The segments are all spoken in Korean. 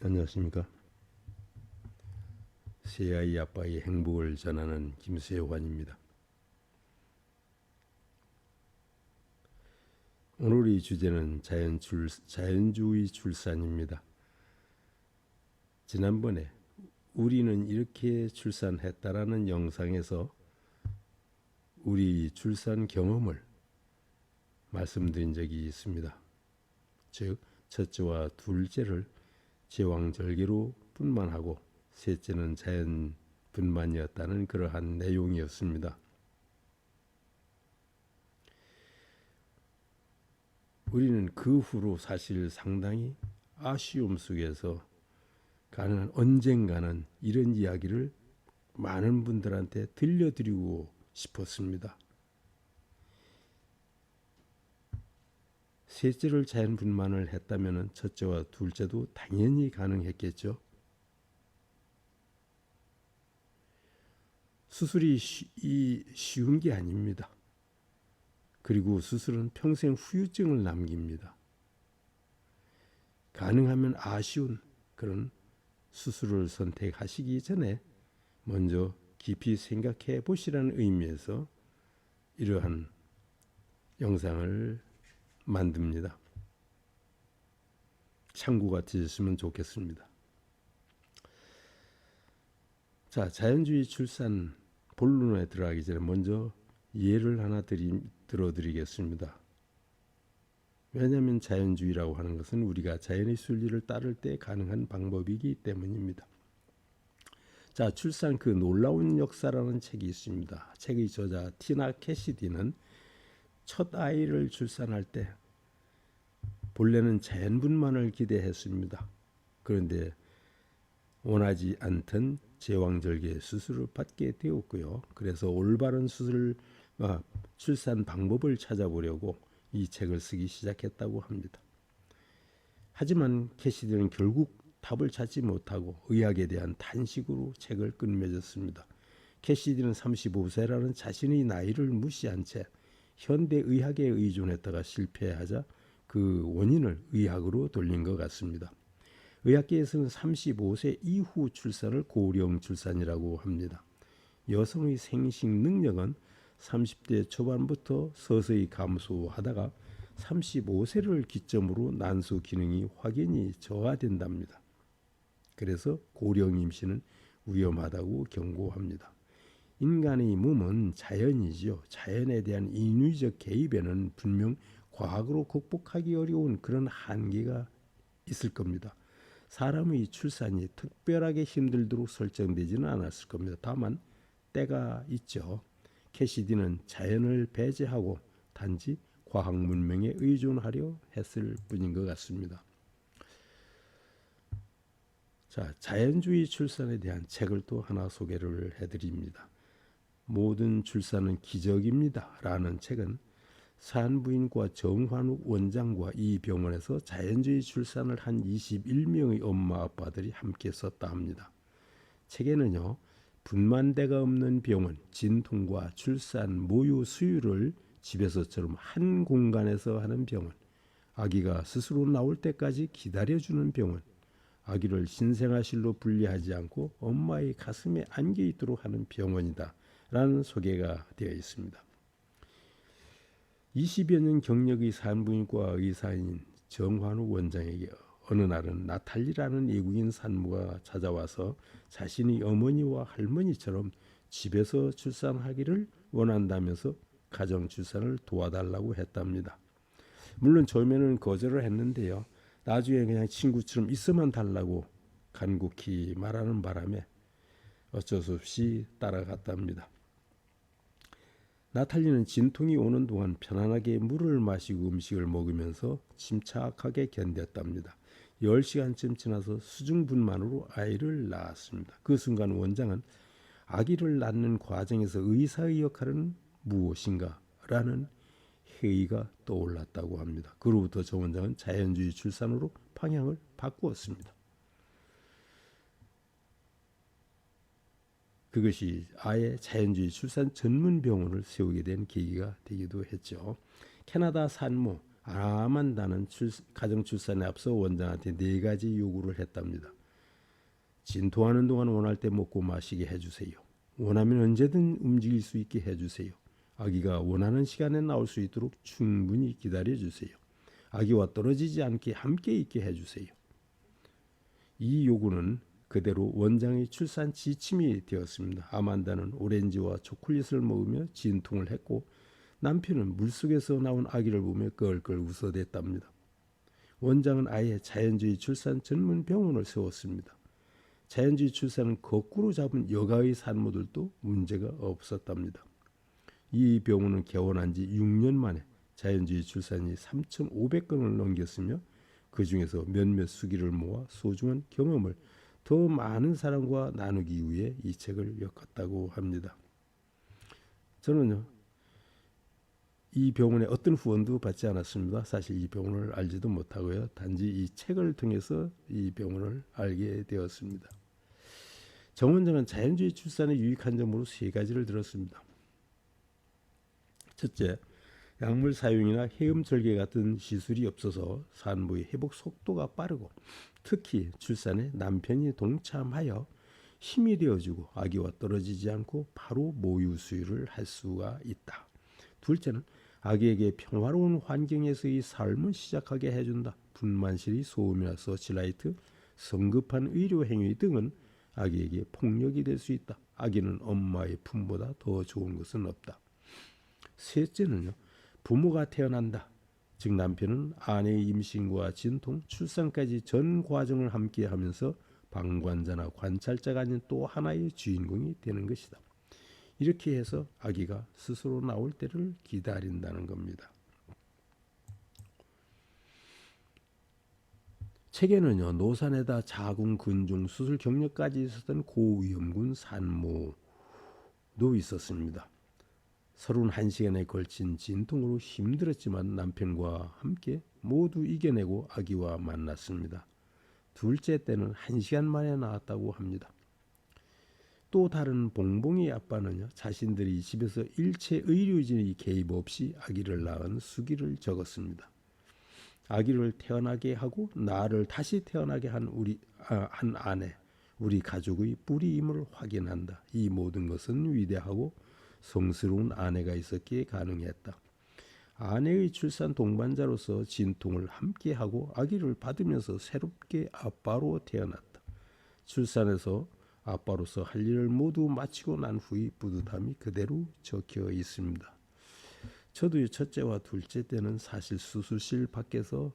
안녕하십니까. 새아이 아빠의 행복을 전하는 김세환입니다. 오늘의 주제는 자연 출, 자연주의 출산입니다. 지난번에 우리는 이렇게 출산했다라는 영상에서 우리 출산 경험을 말씀드린 적이 있습니다. 즉 첫째와 둘째를 제왕절개로 분만하고 셋째는 자연 분만이었다는 그러한 내용이었습니다. 우리는 그 후로 사실 상당히 아쉬움 속에서 가는 언젠가는 이런 이야기를 많은 분들한테 들려드리고 싶었습니다. 셋째를 자연 분만을 했다면 첫째와 둘째도 당연히 가능했겠죠. 수술이 쉬, 이 쉬 운 게 아닙니다. 그리고 수술은 평생 후유증을 남깁니다. 가능하면 아쉬운 그런 수술을 선택하시기 전에 먼저 깊이 생각해 보시라는 의미에서 이러한 영상을 만듭니다. 참고가 되셨으면 좋겠습니다. 자, 자연주의 출산 본론에 들어가기 전에 먼저 예를 하나 드리, 들어드리겠습니다. 왜냐하면 자연주의라고 하는 것은 우리가 자연의 순리를 따를 때 가능한 방법이기 때문입니다. 자, 출산 그 놀라운 역사라는 책이 있습니다. 책의 저자 티나 캐시디는 첫 아이를 출산할 때 본래는 자연분만을 기대했습니다. 그런데 원하지 않던 제왕절개 수술을 받게 되었고요. 그래서 올바른 수술 아, 출산 방법을 찾아보려고 이 책을 쓰기 시작했다고 합니다. 하지만 캐시디는 결국 답을 찾지 못하고 의학에 대한 탄식으로 책을 끝맺었습니다. 캐시디는 35세라는 자신의 나이를 무시한 채 현대 의학에 의존했다가 실패하자 그 원인을 의학으로 돌린 것 같습니다. 의학계에서는 35세 이후 출산을 고령 출산이라고 합니다. 여성의 생식 능력은 30대 초반부터 서서히 감소하다가 35세를 기점으로 난수 기능이 확연히 저하된답니다. 그래서 고령 임신은 위험하다고 경고합니다. 인간의 몸은 자연이지요. 자연에 대한 인위적 개입에는 분명 과학으로 극복하기 어려운 그런 한계가 있을 겁니다. 사람의 출산이 특별하게 힘들도록 설정되지는 않았을 겁니다. 다만 때가 있죠. 캐시디는 자연을 배제하고 단지 과학 문명에 의존하려 했을 뿐인 것 같습니다. 자, 자연주의 출산에 대한 책을 또 하나 소개를 해드립니다. 모든 출산은 기적입니다. 라는 책은 산부인과 정환욱 원장과 이 병원에서 자연주의 출산을 한 21명의 엄마 아빠들이 함께 썼다 합니다. 책에는요. 분만대가 없는 병원, 진통과 출산, 모유 수유를 집에서처럼 한 공간에서 하는 병원, 아기가 스스로 나올 때까지 기다려주는 병원, 아기를 신생아실로 분리하지 않고 엄마의 가슴에 안겨 있도록 하는 병원이다. 라는 소개가 되어 있습니다. 20여 년 경력의 산부인과 의사인 정환우 원장에게 어느 날은 나탈리라는 외국인 산모가 찾아와서 자신이 어머니와 할머니처럼 집에서 출산하기를 원한다면서 가정 출산을 도와달라고 했답니다. 물론 처음에는 거절을 했는데요. 나중에 그냥 친구처럼 있어만 달라고 간곡히 말하는 바람에 어쩔 수 없이 따라갔답니다. 나탈리는 진통이 오는 동안 편안하게 물을 마시고 음식을 먹으면서 침착하게 견뎠답니다. 10시간쯤 지나서 수중분만으로 아이를 낳았습니다. 그 순간 원장은 아기를 낳는 과정에서 의사의 역할은 무엇인가? 라는 회의가 떠올랐다고 합니다. 그로부터 저 원장은 자연주의 출산으로 방향을 바꾸었습니다. 그것이 아예 자연주의 출산 전문 병원을 세우게 된 계기가 되기도 했죠. 캐나다 산모 아만다는 출, 가정 출산에 앞서 원장한테 네 가지 요구를 했답니다. 진통하는 동안 원할 때 먹고 마시게 해주세요. 원하면 언제든 움직일 수 있게 해주세요. 아기가 원하는 시간에 나올 수 있도록 충분히 기다려 주세요. 아기와 떨어지지 않게 함께 있게 해주세요. 이 요구는 그대로 원장의 출산 지침이 되었습니다. 아만다는 오렌지와 초콜릿을 먹으며 진통을 했고 남편은 물속에서 나온 아기를 보며 껄껄 웃어댔답니다. 원장은 아예 자연주의 출산 전문 병원을 세웠습니다. 자연주의 출산은 거꾸로 잡은 여가의 산모들도 문제가 없었답니다. 이 병원은 개원한 지 6년 만에 자연주의 출산이 3,500건을 넘겼으며 그 중에서 몇몇 수기를 모아 소중한 경험을 더 많은 사람과 나누기 위해 이 책을 엮었다고 합니다. 저는요 이 병원에 어떤 후원도 받지 않았습니다. 사실 이 병원을 알지도 못하고요. 단지 이 책을 통해서 이 병원을 알게 되었습니다. 정 원장은 자연주의 출산에 유익한 점으로 세 가지를 들었습니다. 첫째, 약물 사용이나 해음 절개 같은 시술이 없어서 산부의 회복 속도가 빠르고 특히 출산에 남편이 동참하여 힘이 되어주고 아기와 떨어지지 않고 바로 모유 수유를 할 수가 있다. 둘째는 아기에게 평화로운 환경에서의 삶을 시작하게 해준다. 분만실이 소음이나 서치라이트, 성급한 의료 행위 등은 아기에게 폭력이 될 수 있다. 아기는 엄마의 품보다 더 좋은 것은 없다. 셋째는요. 부모가 태어난다. 즉 남편은 아내의 임신과 진통, 출산까지 전 과정을 함께 하면서 방관자나 관찰자가 아닌 또 하나의 주인공이 되는 것이다. 이렇게 해서 아기가 스스로 나올 때를 기다린다는 겁니다. 책에는요 노산에다 자궁 근종 수술 경력까지 있었던 고위험군 산모도 있었습니다. 31시간에 걸친 진통으로 힘들었지만 남편과 함께 모두 이겨내고 아기와 만났습니다. 둘째 때는 1시간 만에 나왔다고 합니다. 또 다른 봉봉이 아빠는요 자신들이 집에서 일체 의료진의 개입 없이 아기를 낳은 수기를 적었습니다. 아기를 태어나게 하고 나를 다시 태어나게 한 우리 아, 한 아내 우리 가족의 뿌리임을 확인한다. 이 모든 것은 위대하고 성스러운 아내가 있었기에 가능했다. 아내의 출산 동반자로서 진통을 함께하고 아기를 받으면서 새롭게 아빠로 태어났다. 출산에서 아빠로서 할 일을 모두 마치고 난 후의 뿌듯함이 그대로 적혀 있습니다. 저도 첫째와 둘째 때는 사실 수술실 밖에서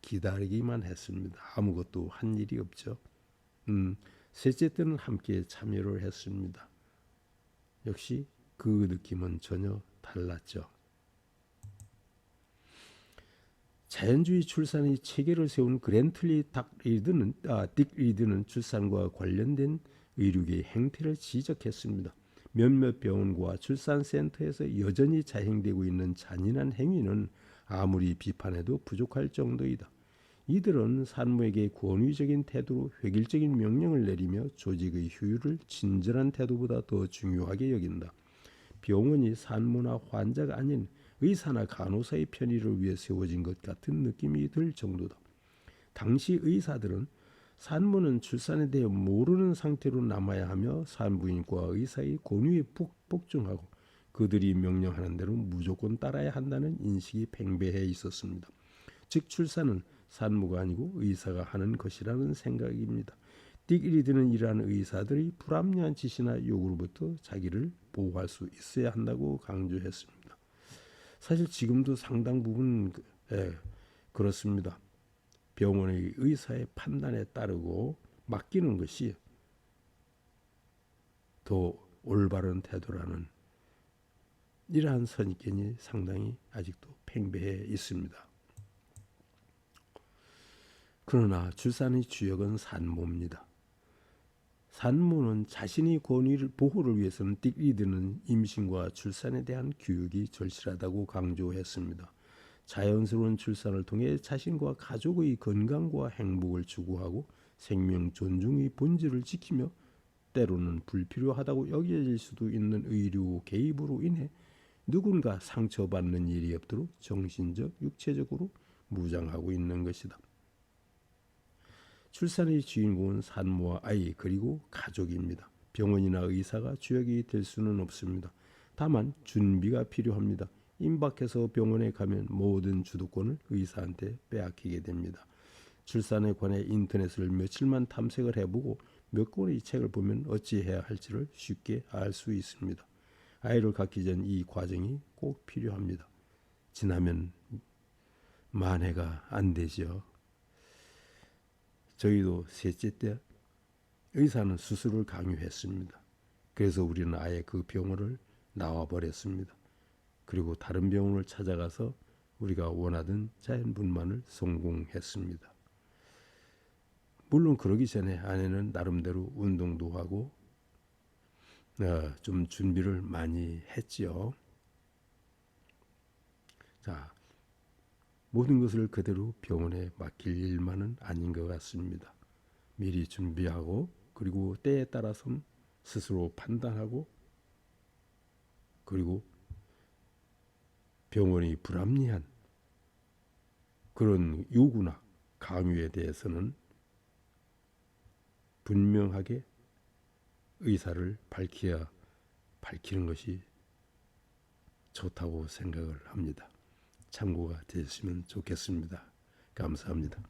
기다리기만 했습니다. 아무것도 한 일이 없죠. 음, 셋째 때는 함께 참여를 했습니다. 역시 그 느낌은 전혀 달랐죠. 자연주의 출산의 체계를 세운 그랜틀리 닥 리드는 아, 딕 리드는 출산과 관련된 의료계의 행태를 지적했습니다. 몇몇 병원과 출산센터에서 여전히 자행되고 있는 잔인한 행위는 아무리 비판해도 부족할 정도이다. 이들은 산모에게 권위적인 태도로 획일적인 명령을 내리며 조직의 효율을 친절한 태도보다 더 중요하게 여긴다. 병원이 산모나 환자가 아닌 의사나 간호사의 편의를 위해 세워진 것 같은 느낌이 들 정도다. 당시 의사들은 산모는 출산에 대해 모르는 상태로 남아야 하며 산부인과 의사의 권유에 복종하고 그들이 명령하는 대로 무조건 따라야 한다는 인식이 팽배해 있었습니다. 즉 출산은 산모가 아니고 의사가 하는 것이라는 생각입니다. 띠끼리 드는 이러한 의사들이 불합리한 지시나 요구로부터 자기를 보호할 수 있어야 한다고 강조했습니다. 사실 지금도 상당 부분 예, 그렇습니다. 병원의 의사의 판단에 따르고 맡기는 것이 더 올바른 태도라는 이러한 선입견이 상당히 아직도 팽배해 있습니다. 그러나 출산의 주역은 산모입니다. 산모는 자신의 권위를 보호를 위해서는 띠리드는 임신과 출산에 대한 교육이 절실하다고 강조했습니다. 자연스러운 출산을 통해 자신과 가족의 건강과 행복을 추구하고 생명 존중의 본질을 지키며 때로는 불필요하다고 여겨질 수도 있는 의료 개입으로 인해 누군가 상처받는 일이 없도록 정신적, 육체적으로 무장하고 있는 것이다. 출산의 주인공은 산모와 아이 그리고 가족입니다. 병원이나 의사가 주역이 될 수는 없습니다. 다만 준비가 필요합니다. 임박해서 병원에 가면 모든 주도권을 의사한테 빼앗기게 됩니다. 출산에 관해 인터넷을 며칠만 탐색을 해보고 몇 권의 책을 보면 어찌해야 할지를 쉽게 알 수 있습니다. 아이를 갖기 전 이 과정이 꼭 필요합니다. 지나면 만회가 안 되죠. 저희도 셋째 때 의사는 수술을 강요했습니다. 그래서 우리는 아예 그 병원을 나와 버렸습니다. 그리고 다른 병원을 찾아가서 우리가 원하던 자연분만을 성공했습니다. 물론 그러기 전에 아내는 나름대로 운동도 하고 어, 좀 준비를 많이 했지요. 자, 모든 것을 그대로 병원에 맡길 일만은 아닌 것 같습니다. 미리 준비하고 그리고 때에 따라서는 스스로 판단하고 그리고 병원이 불합리한 그런 요구나 강요에 대해서는 분명하게 의사를 밝혀야 밝히는 것이 좋다고 생각을 합니다. 참고가 되셨으면 좋겠습니다. 감사합니다.